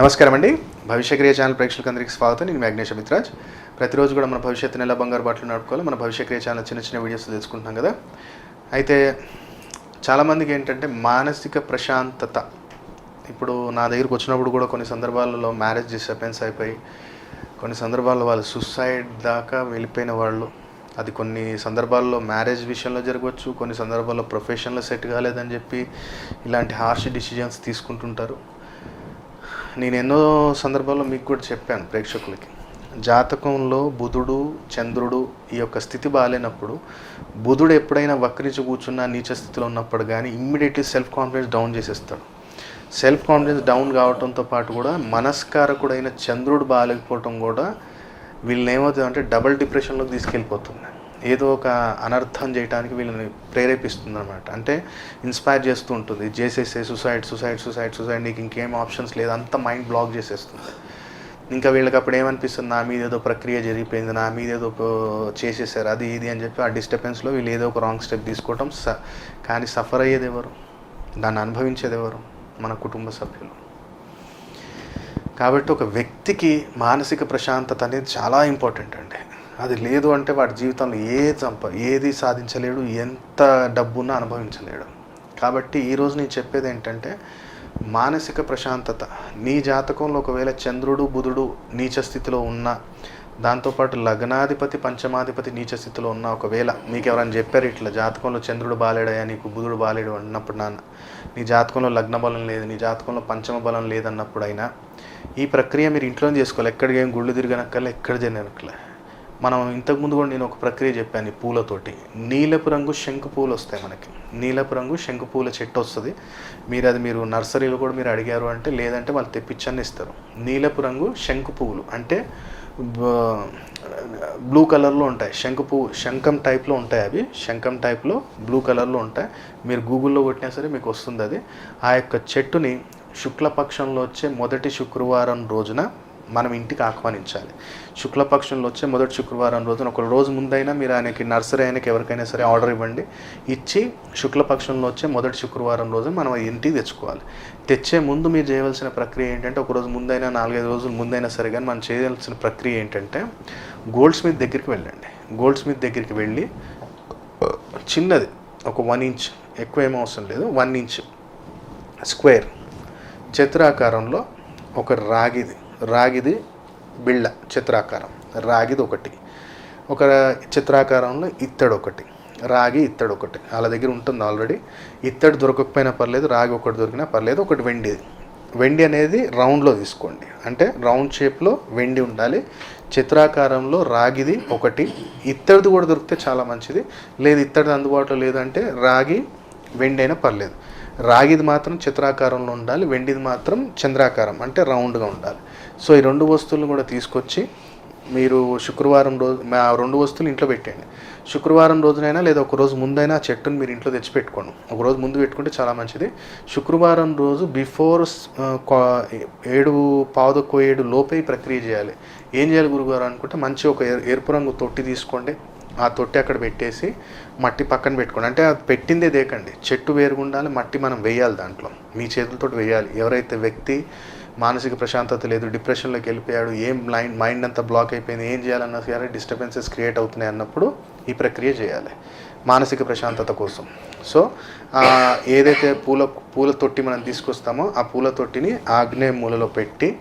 నమస్కారం అండి భవిష్యక్రియ ఛానల్ ప్రేక్షకులందరికీ స్వాగతం. నేను మ్యాగ్నేష్ మిత్రాజ్ ప్రతిరోజు కూడా మన భవిష్యత్తుని ఎలా బంగారు బాటలు నడుపుకోవాలి. మన భవిష్యక్రియ ఛానల్ చిన్న చిన్న వీడియోస్ తెలుసుకుంటున్నాం కదా. అయితే చాలామందికి ఏంటంటే మానసిక ప్రశాంతత. ఇప్పుడు నా దగ్గరికి వచ్చినప్పుడు కూడా కొన్ని సందర్భాలలో మ్యారేజ్ డిస్టర్బెన్స్ అయిపోయి కొన్ని సందర్భాల్లో వాళ్ళు సుసైడ్ దాకా వెళ్ళిపోయిన వాళ్ళు. అది కొన్ని సందర్భాల్లో మ్యారేజ్ విషయంలో జరగవచ్చు కొన్ని సందర్భాల్లో ప్రొఫెషన్లో సెట్ కాలేదని చెప్పి ఇలాంటి హార్ష్ డిసిజన్స్ తీసుకుంటుంటారు. నేను ఎన్నో సందర్భాల్లో మీకు కూడా చెప్పాను ప్రేక్షకులకి. జాతకంలో బుధుడు చంద్రుడు ఈ యొక్క స్థితి బాగాలేనప్పుడు బుధుడు ఎప్పుడైనా వక్రించి కూర్చున్న నీచ స్థితిలో ఉన్నప్పుడు కానీ ఇమ్మీడియట్లీ సెల్ఫ్ కాన్ఫిడెన్స్ డౌన్ చేసేస్తాడు. సెల్ఫ్ కాన్ఫిడెన్స్ డౌన్ కావడంతో పాటు కూడా మనస్కారకుడైన చంద్రుడు బాగాలేకపోవటం కూడా వీళ్ళని ఏమవుతుంది అంటే డబల్ డిప్రెషన్లోకి తీసుకెళ్ళిపోతుంది. ఏదో ఒక అనర్థం చేయడానికి వీళ్ళని ప్రేరేపిస్తుంది అనమాట అంటే ఇన్స్పైర్ చేస్తూ ఉంటుంది. చేసేసే సుసైడ్ సుసైడ్ సుసైడ్ సుసైడ్ నీకు ఇంకేం ఆప్షన్స్ లేదు. అంత మైండ్ బ్లాక్ చేసేస్తుంది. ఇంకా వీళ్ళకి అప్పుడు ఏమనిపిస్తుంది? నా మీద ఏదో ప్రక్రియ జరిగిపోయింది. నా మీద ఏదో ఒక చేసేసారు. అది ఇది అని చెప్పి ఆ డిస్టర్బెన్స్లో వీళ్ళు ఏదో ఒక రాంగ్ స్టెప్ తీసుకోవటం స కానీ సఫర్ అయ్యేది ఎవరు? దాన్ని అనుభవించేది ఎవరు? మన కుటుంబ సభ్యులు. కాబట్టి ఒక వ్యక్తికి మానసిక ప్రశాంతత అనేది చాలా ఇంపార్టెంట్ అండి. అది లేదు అంటే వాడి జీవితంలో ఏ సంప ఏది సాధించలేడు ఎంత డబ్బున్నా అనుభవించలేడు. కాబట్టి ఈరోజు నేను చెప్పేది ఏంటంటే మానసిక ప్రశాంతత. నీ జాతకంలో ఒకవేళ చంద్రుడు బుధుడు నీచ స్థితిలో ఉన్న దాంతోపాటు లగ్నాధిపతి పంచమాధిపతి నీచ స్థితిలో ఉన్న ఒకవేళ మీకు ఎవరైనా చెప్పారు ఇట్లా జాతకంలో చంద్రుడు బాలేడయా నీకు బుధుడు బాలేడు అన్నప్పుడు నాన్న నీ జాతకంలో లగ్న బలం లేదు నీ జాతకంలో పంచమ బలం లేదన్నప్పుడైనా ఈ ప్రక్రియ మీరు ఇంట్లో చేసుకోవాలి. ఎక్కడికి ఏం గుళ్ళు తిరగనక్కర్లే ఎక్కడ తిరగనక్కర్లే మనం ఇంతకుముందు కూడా నేను ఒక ప్రక్రియ చెప్పాను ఈ పూలతోటి. నీలపు రంగు శంకు పూలు వస్తాయి మనకి. నీలపు రంగు శంకు పూల చెట్టు వస్తుంది. మీరు అది మీరు నర్సరీలో కూడా మీరు అడిగారు అంటే లేదంటే వాళ్ళు తెప్పించని ఇస్తారు. నీలపు రంగు శంకు పువ్వులు అంటే బ్లూ కలర్లో ఉంటాయి. శంకు పువ్వు శంఖం టైప్లో ఉంటాయి అవి. శంఖం టైప్లో బ్లూ కలర్లో ఉంటాయి. మీరు గూగుల్లో కొట్టినా సరే మీకు వస్తుంది అది. ఆ యొక్క చెట్టుని శుక్లపక్షంలో వచ్చే మొదటి శుక్రవారం రోజున మనం ఇంటికి ఆహ్వానించాలి. శుక్లపక్షంలో వచ్చే మొదటి శుక్రవారం రోజున ఒక రోజు ముందైనా మీరు ఆయనకి నర్సరీ ఆయనకి ఎవరికైనా సరే ఆర్డర్ ఇవ్వండి. ఇచ్చి శుక్లపక్షంలో వచ్చే మొదటి శుక్రవారం రోజు మనం ఇంటికి తెచ్చుకోవాలి. తెచ్చే ముందు మీరు చేయవలసిన ప్రక్రియ ఏంటంటే ఒక రోజు ముందైనా నాలుగైదు రోజులు ముందైనా సరే కానీ మనం చేయవలసిన ప్రక్రియ ఏంటంటే గోల్డ్ స్మిత్ దగ్గరికి వెళ్ళండి. గోల్డ్ స్మిత్ దగ్గరికి వెళ్ళి చిన్నది ఒక వన్ ఇంచ్ ఎక్కువ ఏం అవసరం లేదు. వన్ ఇంచ్ స్క్వేర్ చతురాకారంలో ఒక రాగిది. రాగిది బిళ్ళ చిత్రాకారం. రాగిది ఒకటి. ఒక చిత్రాకారంలో ఇత్తడి ఒకటి. రాగి ఇత్తడి ఒకటి. వాళ్ళ దగ్గర ఉంటుంది ఆల్రెడీ. ఇత్తడి దొరకకపోయినా పర్లేదు రాగి ఒకటి దొరికినా పర్లేదు ఒకటి వెండిది వెండి అనేది రౌండ్లో తీసుకోండి. అంటే రౌండ్ షేప్లో వెండి ఉండాలి. చిత్రాకారంలో రాగిది ఒకటి. ఇత్తడిది కూడా దొరికితే చాలా మంచిది. లేదు ఇత్తడిది అందుబాటులో లేదంటే రాగి వెండి అయినా పర్లేదు. రాగిది మాత్రం చిత్రాకారంలో ఉండాలి వెండిది మాత్రం చంద్రాకారం అంటే రౌండ్గా ఉండాలి. సో ఈ రెండు వస్తువులను కూడా తీసుకొచ్చి మీరు శుక్రవారం రోజు మా రెండు వస్తువులు ఇంట్లో పెట్టండి శుక్రవారం రోజునైనా లేదా ఒక రోజు ముందైనా ఆ చెట్టుని మీరు ఇంట్లో తెచ్చి పెట్టుకోండి ఒక రోజు ముందు పెట్టుకుంటే చాలా మంచిది. శుక్రవారం రోజు బిఫోర్ ఏడు పావుదొక్క ఏడు లోపే ప్రక్రియ చేయాలి. ఏం చేయాలి గురుగారు అనుకుంటే మంచి ఒక ఎరుపు రంగు తొట్టి తీసుకోండి. ఆ తొట్టి అక్కడ పెట్టేసి మట్టి పక్కన పెట్టుకోండి. అంటే అది పెట్టిందే దేకండి. చెట్టు వేరుగుండాలి ఉండాలి మట్టి మనం వేయాలి దాంట్లో. మీ చేతులతో వేయాలి. ఎవరైతే వ్యక్తి మానసిక ప్రశాంతత లేదు డిప్రెషన్లోకి వెళ్ళిపోయాడు ఏం మైండ్ మైండ్ అంతా బ్లాక్ అయిపోయింది ఏం చేయాలన్నా సరే డిస్టర్బెన్సెస్ క్రియేట్ అవుతున్నాయి అన్నప్పుడు ఈ ప్రక్రియ చేయాలి. మానసిక ప్రశాంతత కోసం. సో ఏదైతే పూల పూల తొట్టి మనం తీసుకొస్తామో ఆ పూల తొట్టిని ఆగ్నేయ మూలలో పెట్టి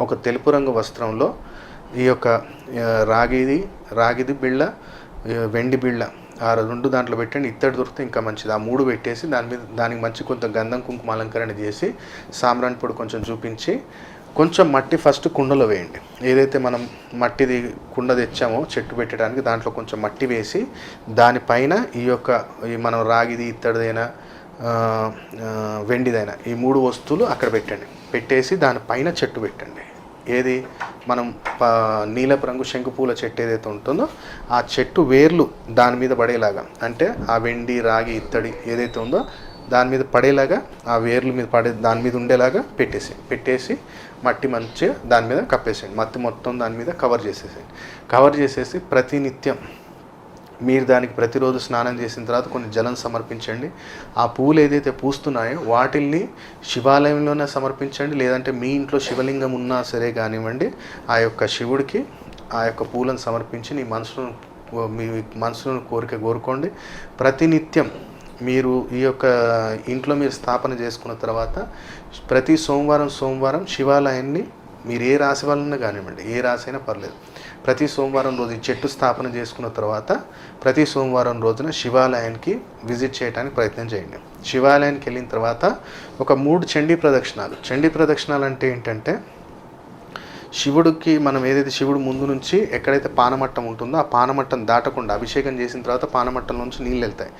ఒక తెలుపు రంగు వస్త్రంలో ఈ యొక్క రాగిది రాగిది బిళ్ళ వెండి బిళ్ళ. ఆ రెండు దాంట్లో పెట్టండి. ఇత్తడి దొరికితే ఇంకా మంచిది. ఆ మూడు పెట్టేసి దాని మీద దానికి మంచి కొంత గంధం కుంకుమ అలంకరణ చేసి సాంబ్రాణి పొడి కొంచెం చూపించి కొంచెం మట్టి ఫస్ట్ కుండలో వేయండి. ఏదైతే మనం మట్టిది కుండ తెచ్చామో చెట్టు పెట్టడానికి దాంట్లో కొంచెం మట్టి వేసి దానిపైన ఈ యొక్క ఈ మనం రాగిది ఇత్తడిదైనా వెండిదైనా ఈ మూడు వస్తువులు అక్కడ పెట్టండి. పెట్టేసి దానిపైన చెట్టు పెట్టండి. ఏది? మనం నీలపు రంగు శంకుపూల చెట్టు ఏదైతే ఉంటుందో ఆ చెట్టు వేర్లు దాని మీద పడేలాగా అంటే ఆ వెండి రాగి ఇత్తడి ఏదైతే ఉందో దాని మీద పడేలాగా ఆ వేర్ల మీద పడే దాని మీద ఉండేలాగా పెట్టేసి పెట్టేసి మట్టి మంచిగా దాని మీద కప్పేసేయండి. మట్టి మొత్తం దాని మీద కవర్ చేసేసేయండి. కవర్ చేసేసి ప్రతినిత్యం మీరు దానికి ప్రతిరోజు స్నానం చేసిన తర్వాత కొన్ని జలం సమర్పించండి. ఆ పూలు ఏదైతే పూస్తున్నాయో వాటిల్ని శివాలయంలోనే సమర్పించండి. లేదంటే మీ ఇంట్లో శివలింగం ఉన్నా సరే కానివ్వండి ఆ యొక్క శివుడికి ఆ యొక్క పూలను సమర్పించి నీ మనసును మీ మనసును కోరిక కోరుకోండి. ప్రతినిత్యం మీరు ఈ యొక్క ఇంట్లో మీరు స్థాపన చేసుకున్న తర్వాత ప్రతి సోమవారం సోమవారం శివాలయాన్ని మీరు ఏ రాశి వాళ్ళన్నా కానివ్వండి ఏ రాశి అయినా పర్లేదు. ప్రతి సోమవారం రోజు చెట్టు స్థాపన చేసుకున్న తర్వాత ప్రతి సోమవారం రోజున శివాలయానికి విజిట్ చేయడానికి ప్రయత్నం చేయండి. శివాలయానికి వెళ్ళిన తర్వాత ఒక మూడు చండీ ప్రదక్షిణాలు. చండీ ప్రదక్షిణాలు అంటే ఏంటంటే శివుడికి మనం ఏదైతే శివుడు ముందు నుంచి ఎక్కడైతే పానమట్టం ఉంటుందో ఆ పానమట్టం దాటకుండా అభిషేకం చేసిన తర్వాత పానమట్టం నుంచి నీళ్ళు వెళ్తాయి.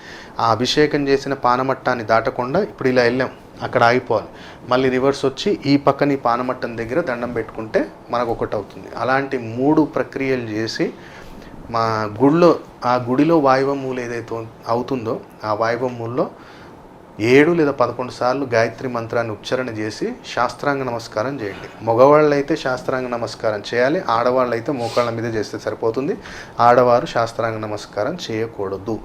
ఆ అభిషేకం చేసిన పానమట్టాన్ని దాటకుండా ఇప్పుడు ఇలా వెళ్ళాం. అక్కడ ఆగిపోవాలి. మళ్ళీ రివర్స్ వచ్చి ఈ పక్కన ఈ పానమట్టం దగ్గర దండం పెట్టుకుంటే మనకు ఒకటి అవుతుంది. అలాంటి మూడు ప్రక్రియలు చేసి మా గుడిలో ఆ గుడిలో వాయువమూలు ఏదైతే అవుతుందో ఆ వాయువమూల్లో ఏడు లేదా పదకొండు సార్లు గాయత్రి మంత్రాన్ని ఉచ్చారణ చేసి శాస్త్రాంగ నమస్కారం చేయండి. మగవాళ్ళు అయితే శాస్త్రాంగ నమస్కారం చేయాలి. ఆడవాళ్ళు అయితే మోకాళ్ళ మీద చేస్తే సరిపోతుంది. ఆడవారు శాస్త్రాంగ నమస్కారం చేయకూడదు.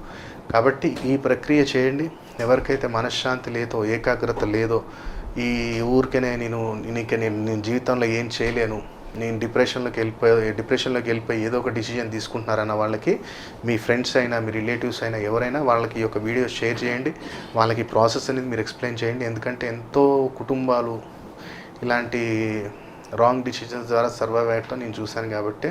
కాబట్టి ఈ ప్రక్రియ చేయండి. ఎవరికైతే మనశ్శాంతి లేదో ఏకాగ్రత లేదో ఈ ఊరికనే నేను నీకే నేను నేను జీవితంలో ఏం చేయలేను నేను డిప్రెషన్లోకి వెళ్ళిపోయి డిప్రెషన్లోకి వెళ్ళిపోయి ఏదో ఒక డిసిజన్ తీసుకుంటున్నారన్న వాళ్ళకి మీ ఫ్రెండ్స్ అయినా మీ రిలేటివ్స్ అయినా ఎవరైనా వాళ్ళకి ఈ యొక్క వీడియోస్ షేర్ చేయండి. వాళ్ళకి ప్రాసెస్ అనేది మీరు ఎక్స్ప్లెయిన్ చేయండి. ఎందుకంటే ఎంతో కుటుంబాలు ఇలాంటి రాంగ్ డిసిజన్స్ ద్వారా సర్వైవ్ అయ్యటం నేను చూశాను కాబట్టి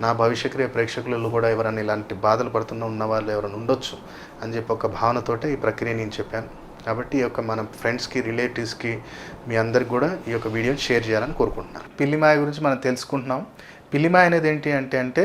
నా భవిష్యక్రియ ప్రేక్షకులలో కూడా ఎవరైనా ఇలాంటి బాధలు పడుతున్న ఉన్న వాళ్ళు ఎవరైనా ఉండొచ్చు అని చెప్పి ఒక భావనతోటే ఈ ప్రక్రియ నేను చెప్పాను. కాబట్టి ఈ యొక్క మన ఫ్రెండ్స్కి రిలేటివ్స్కి మీ అందరికి కూడా ఈ యొక్క వీడియోని షేర్ చేయాలని కోరుకుంటున్నాను. పిల్లిమాయ గురించి మనం తెలుసుకుంటున్నాం. పిల్లిమాయ అనేది ఏంటి అంటే అంటే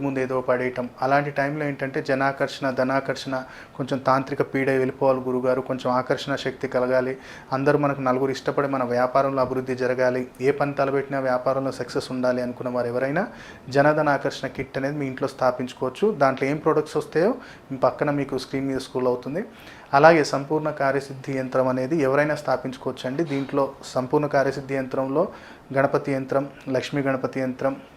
ముందు ఏదో పడేయటం. అలాంటి టైంలో ఏంటంటే జనాకర్షణ ధనాకర్షణ కొంచెం తాంత్రిక పీడ వెళ్ళిపోవాలి గురుగారు కొంచెం ఆకర్షణ శక్తి కలగాలి. అందరూ మనకు నలుగురు ఇష్టపడి మన వ్యాపారంలో అభివృద్ధి జరగాలి. ఏ పని తలబెట్టినా వ్యాపారంలో సక్సెస్ ఉండాలి అనుకున్న వారు ఎవరైనా జనధన ఆకర్షణ కిట్ అనేది మీ ఇంట్లో స్థాపించుకోవచ్చు. దాంట్లో ఏం ప్రొడక్ట్స్ వస్తాయో పక్కన మీకు స్క్రీన్ మీద స్కూల్ అవుతుంది. అలాగే సంపూర్ణ కార్యసిద్ధి యంత్రం అనేది ఎవరైనా స్థాపించుకోవచ్చు అండి దీంట్లో సంపూర్ణ కార్యసిద్ధి యంత్రంలో గణపతి యంత్రం లక్ష్మీ గణపతి యంత్రం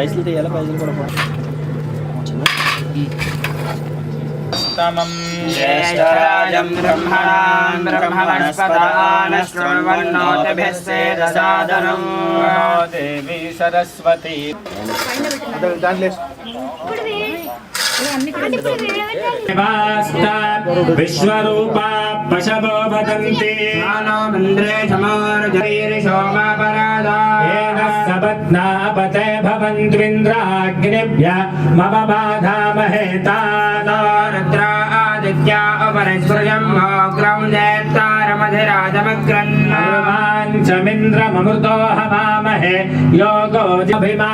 పైసలు తీయాలి? పైసలు కూడా ఉత్తమం. జ్యేష్ఠరాజం బ్రహ్మణాం బ్రహ్మణస్పదానశృణ్వన్నోతభిస్సేదసాదనం దాంట్లో विश्वरूपा पशवो वदन्ति मम बाधामहे तादारद्रा आदित्या अपरस्पृजम्भोग्रौ नेत्तारमधिराजमग्रन्नामाञ्चमिन्द्रममृतो हवामहे योगोऽभिमा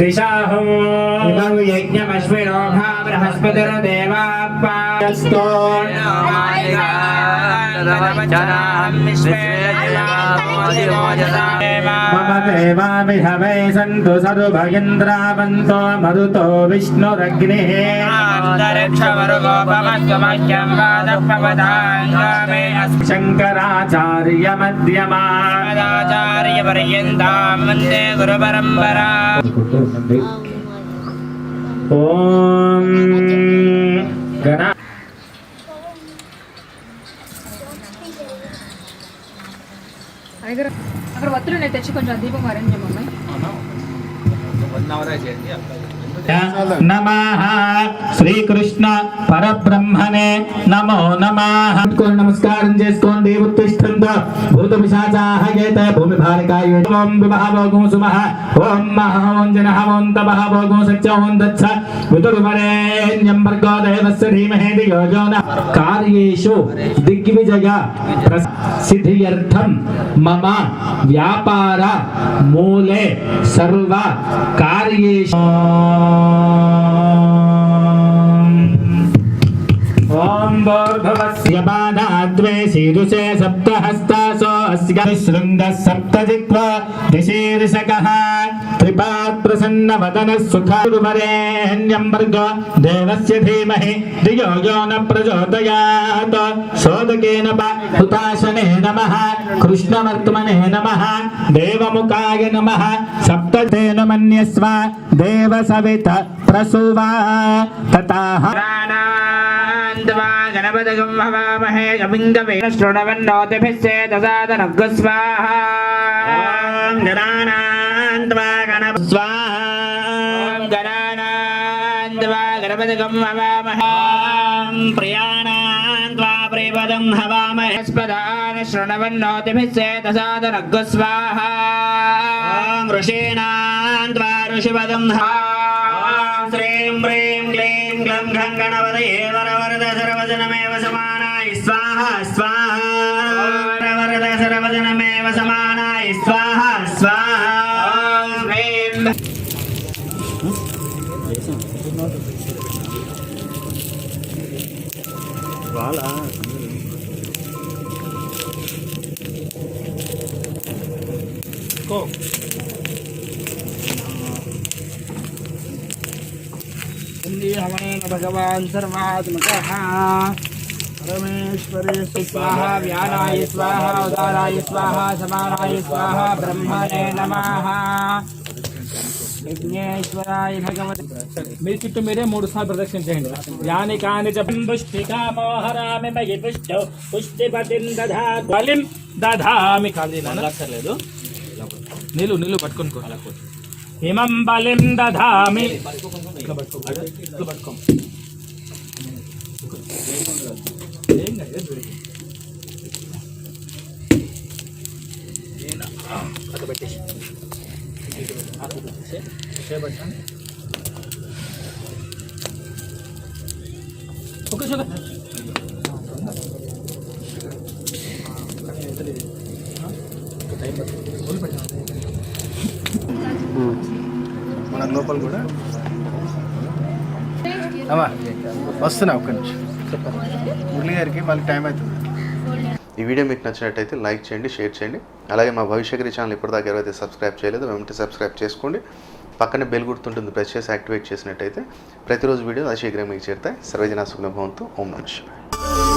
చమింద్రమృతో హవామహే యోగో జభిమా త్రిషాహం ఇదం యజ్ఞమశ్వినోఘా బృహస్పతిర్దేవాప్పాస్తో మమ దేవామిహవై సంతు సదుభగింద్రావంతో మరుతో గురుపరంపరా ఓం గణ అక్కడ నేను తెచ్చి కొంచెం దీపం అరేంజ్ చేయమమ్మాయి నమః శ్రీకృష్ణ పరబ్రహ్మణే నమో నమః నమస్కారం చేసుకోండి ఉత్తిష్టంత భూత పిశాచాః ఏత భూమి భారికాయ ఓం విభావోగం సుమః ఓం మహా ఓం జనః ఓం తపః భోగం సత్యం ఓం దచ్చ విదుర్వరేణ్యం భర్గో దేవస్య ధీమహి ధియో యో నః కార్యేషు దిగ్విజయ ప్రస- సిద్ధ్యర్థం మమ వ్యాపార మూలే సర్వ కార్యేషు ఓం భూర్భువస్య బాధాద్వే శీరుషే సప్తహస్తాసో అస్య. శృంగ సప్తజిత్వ దిశీర్షకః త్రిపాత్ ప్రసన్న వదన సుఖారువరేణ్యం భర్గో దేవస్య ధీమహి ధియో యో న ప్రచోదయాత్ శోదకేన హుతాశనే నమః కృష్ణవర్త్మనే నమః దేవముఖాయ నమః సప్తతేన మన్యస్వ దేవ సవిత ప్రసువా తతాహ ప్రాణాన్వా గణపతిగం హవామహే గమింగమే శృణవన్నోతిభిస్సే దదాదనగ్గు స్వాహా ఓం గణానాన్త్వా గణప స్వాహా ఓం గణానాన్వా గణపతిగం హవామహే ఓం ప్రియాణాన్త్వా ప్రియపదం హవామహే స్పదాన శృణవన్నోతిభిస్సే దదాదనగ్గు స్వాహా ఓం ఋషీణాన్త్వా ఋషిపదం ఓం శ్రీం హ్రీం క్లీం గ్లం ఘం హ్రీం भगवान् सर्वात्मकः स्वाहा व्यानाय स्वाहा उदाराय स्वाहा समानाय स्वाहा ब्रह्मणे नमः విఘ్నేశ్వరాయ భగవతి. మీ చుట్టూ మీరే మూడు సార్లు ప్రదక్షిణ చేయండి. యాని కాని పుష్టికామోహరామి మయి పుష్ట పుష్టిపతిం దధా బలిం దధామి కాదు నీళ్ళు నీళ్ళు పట్టుకొని అలా ఇమం బలిం దధామి. పట్టుకో. పట్టుకో ఏం కాదు, ఏం చూడు. అక్కడ పెట్టేసి అక్కడ పెట్టేసి చేయబట్టాను ఓకే చూడ మన లోపల కూడా? అమ్మా వస్తున్నా ఒక్క నిమిషం. మురళి గారికి మళ్ళీ టైం అవుతుంది. ఈ వీడియో మీకు నచ్చినట్టయితే లైక్ చేయండి షేర్ చేయండి. అలాగే మా భవిష్యగిరి ఛానల్ ఇప్పటిదాకా ఎవరైతే సబ్స్క్రైబ్ చేయలేదో వెంటనే సబ్స్క్రైబ్ చేసుకోండి. పక్కనే బెల్ గుర్తుంటుంది ప్రెస్ చేసి యాక్టివేట్ చేసినట్టయితే ప్రతిరోజు వీడియో అశీఘ్రం మీకు చేరుతాయి. సర్వజనా సుఖభవంతు ఓం నమ శివాయ.